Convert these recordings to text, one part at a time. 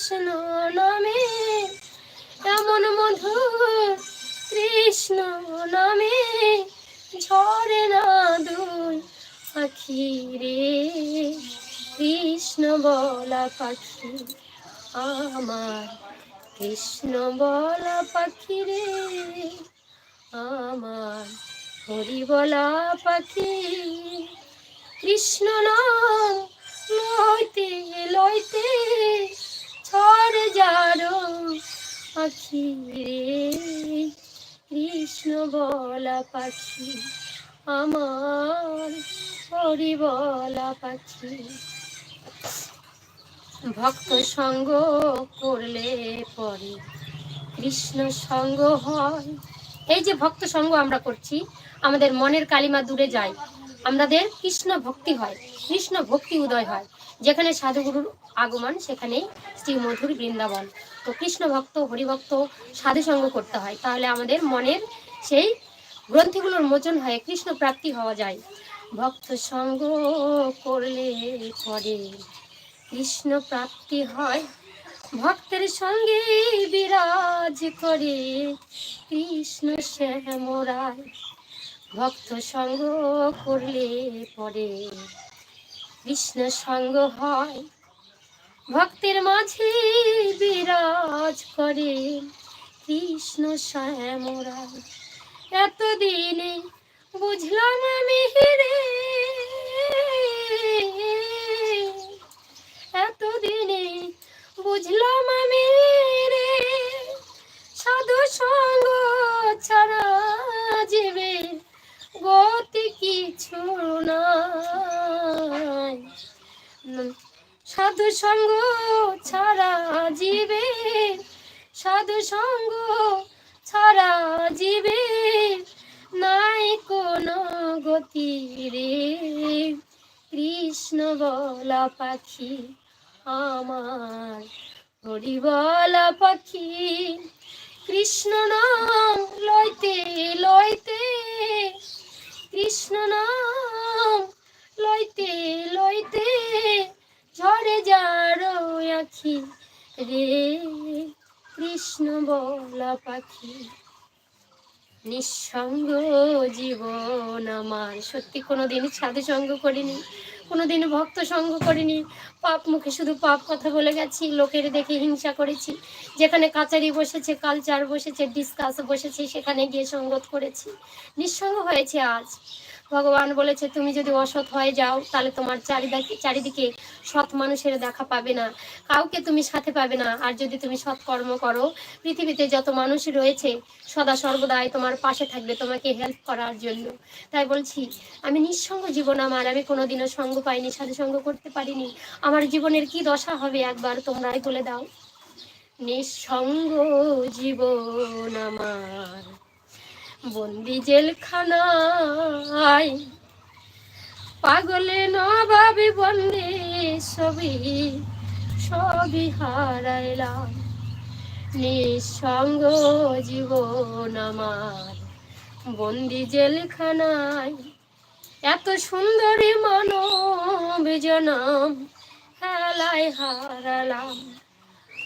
কৃষ্ণ নামে, এমন মধুর কৃষ্ণ নামে, ঝরে না দুই পাখি রে। কৃষ্ণ বলা পাখি আমার, কৃষ্ণ বলা পাখি রে আমার, হরি বলা পাখি কৃষ্ণ নাম লইতে লইতে যারো পাখি রে। কৃষ্ণ বলা পাখি আমার, হরি বলা পাখি। ভক্ত সঙ্গ করলে পরে কৃষ্ণ সঙ্গ হয়। এই যে ভক্ত সঙ্গ আমরা করছি, আমাদের মনের কালিমা দূরে যায়। আমাদের কৃষ্ণ ভক্তি হয়, কৃষ্ণ ভক্তি উদয় হয়। যেখানে সাধুগুরুর আগমন সেখানে শ্রী মধুর বৃন্দাবন। তো কৃষ্ণ ভক্ত, হরিভক্ত সাধু সঙ্গ করতে হয়, তাহলে আমাদের মনের সেই গ্রন্থিগুলোর মোচন হয়ে কৃষ্ণ প্রাপ্তি হওয়া যায়। ভক্ত সঙ্গ করলে পরে কৃষ্ণ প্রাপ্তি হয়। ভক্তের সঙ্গে বিরাজ করে কৃষ্ণ শ্যামরায়। ভক্ত সঙ্গ করলে পরে কৃষ্ণ সঙ্গ হয়, ভক্তের মাঝে বিরাজ করে। কৃষ্ণ শ্যামরায় এতদিনে বুঝলাম আমি রে এতদিনে বুঝলাম আমি রে সাধু সঙ্গ ছাড়া জীবে গতি কিছু নাই সাধু সঙ্গ ছাড়া জীবে, সাধু সঙ্গ ছাড়া জীবে নাই কোনো গতি রে। কৃষ্ণ বলা পাখি আমার, হরি বলা পাখি কৃষ্ণ নাম লইতে লইতে কৃষ্ণ নাম লইতে লইতে আখি রে, কৃষ্ণ বলা পাখি। নিঃসঙ্গ জীবন আমার। সত্যি, কোনোদিন সাধু সঙ্গ করিনি, কোনোদিন ভক্ত সঙ্গ করিনি। পাপ মুখে শুধু পাপ কথা বলে গেছি, লোকের দেখে হিংসা করেছি। যেখানে কাচারি বসেছে, কালচার বসেছে, ডিসকাস বসেছে, সেখানে গিয়ে সঙ্গত করেছি। নিঃসঙ্গ হয়েছে আজ। ভগবান বলেছে, তুমি যদি অসৎ হয়ে যাও, তাহলে তোমার চারিদিকে চারিদিকে সৎ মানুষের দেখা পাবে না। কাউকে তুমি সাথে পাবে না। আর যদি তুমি সৎ কর্ম করো, পৃথিবীতে যত মানুষ রয়েছে, সদা সর্বদাই তোমার পাশে থাকবে তোমাকে হেল্প করার জন্য। তাই বলছি, আমি নিঃসঙ্গ জীবন আমার। আমি কোনোদিনও সঙ্গ পাইনি, সাধু সঙ্গ করতে পারিনি। আমার জীবনের কি দশা হবে একবার তোমরাই বলে দাও। নিঃসঙ্গ জীবন আমার। বন্দি জেলখানায়। পাগলে নবাবি বন্দি, ছবি সবই হারাইলাম। নিঃসঙ্গ জীবন আমার বন্দি জেলখানায়। এত সুন্দরী মানব জনম হেলায় হারালাম।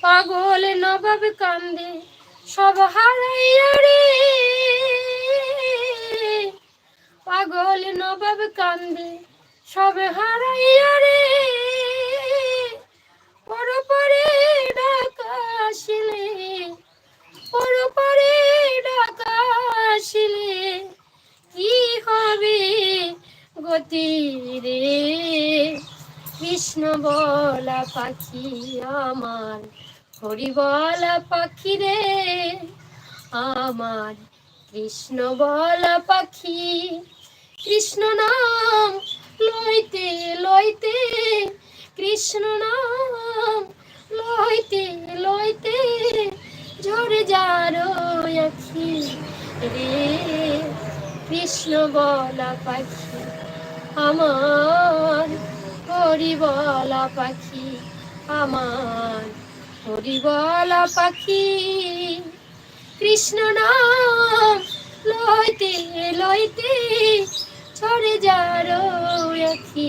পাগল নবাব কান্দে, সব হারাইয়া রে। পাগল নবাব কান্দে, সব হারাইয়া রে। পরপরে ডাকাশিলে পরপরে ডাকাশিলে কি হবে গতি রে? কৃষ্ণ বলা পাখি আমার, হরি বলা পাখি রে। আমার কৃষ্ণ বলা পাখি কৃষ্ণ নাম, লইতে লইতে, কৃষ্ণ নাম, লইতে লইতে, ঝরে যার আখি রে। কৃষ্ণ বলা পাখি আমার, হরি পাখি আমার, হরি পাখি কৃষ্ণ নাম, লইতে লইতে ছড়ে যারো আখি